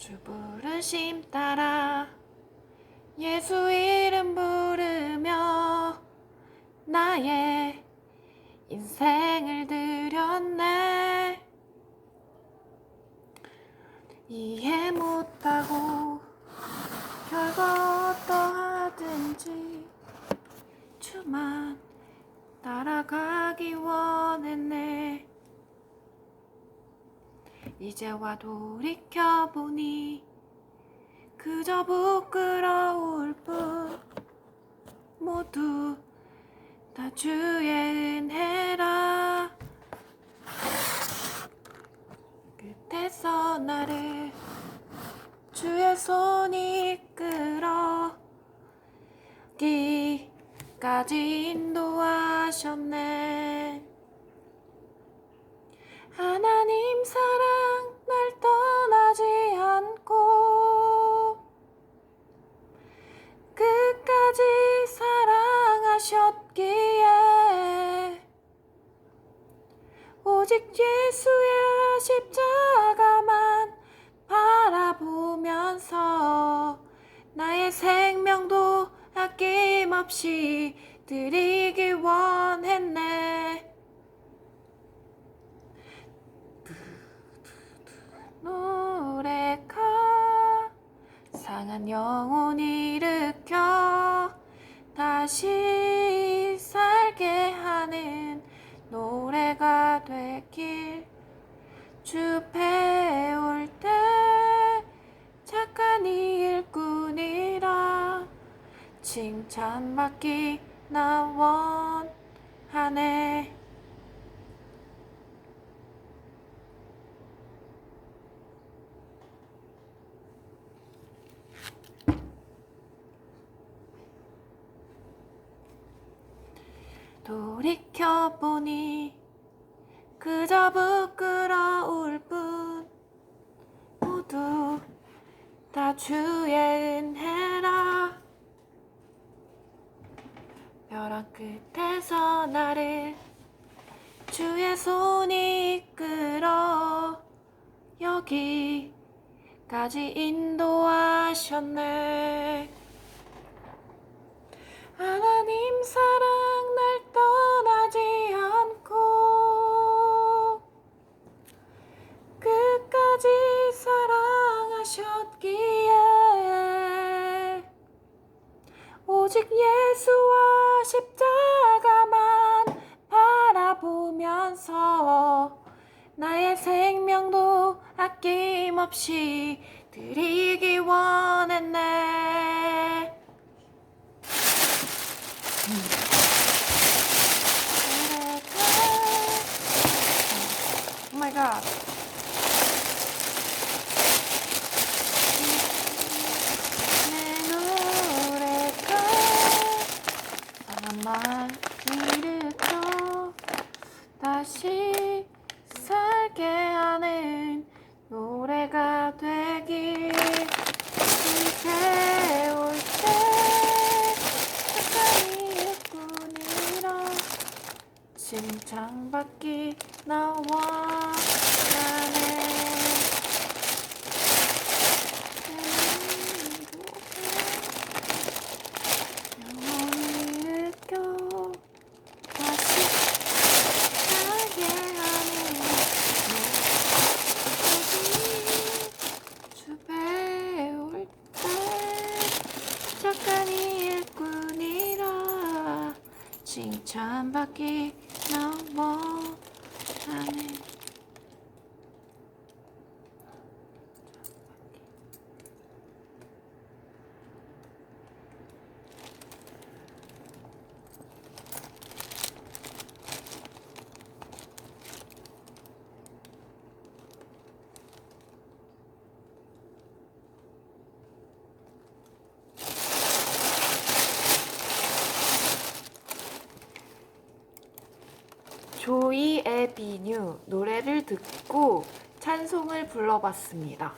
주 부르심 따라. 예수 이름 부르며 나의 인생을 드렸네. 이해 못하고 결과 어떠하든지 주만 따라가기 원했네 이제와 돌이켜보니 그저 부끄러울 뿐. 모두 다 주의 은혜라. 끝에서 나를 주의 손이 이끌어 기까지 인도하셨네 사랑하셨기에 오직 예수의 십자가만 바라보면서 나의 생명도 아낌없이 드리기 원했네. 노래가 상한 영혼 일으켜 다시 살게 하는 노래가 되길 주 배울 때 착한 일꾼이라 칭찬받기 나 원하네 돌이켜보니 그저 부끄러울 뿐. 모두 다 주의 은혜라. 벼랑 끝에서 나를 주의 손이 이끌어 여기까지 인도하셨네. 하나님 사 오직 예수와 십자가만 바라보면서 나의 생명도 아낌없이 드리기 원했네. Oh my god. 내 노래가 사람만 일으켜 다시 살게 하는 노래가 되길 세월 때 착한 일꾼이라 칭찬받기 나와 나네 영원히 느껴 다시 살게 하는 주 배울 때 착한 일꾼이라 칭찬받기 너무 하네 조이 에비뉴 노래를 듣고 찬송을 불러봤습니다.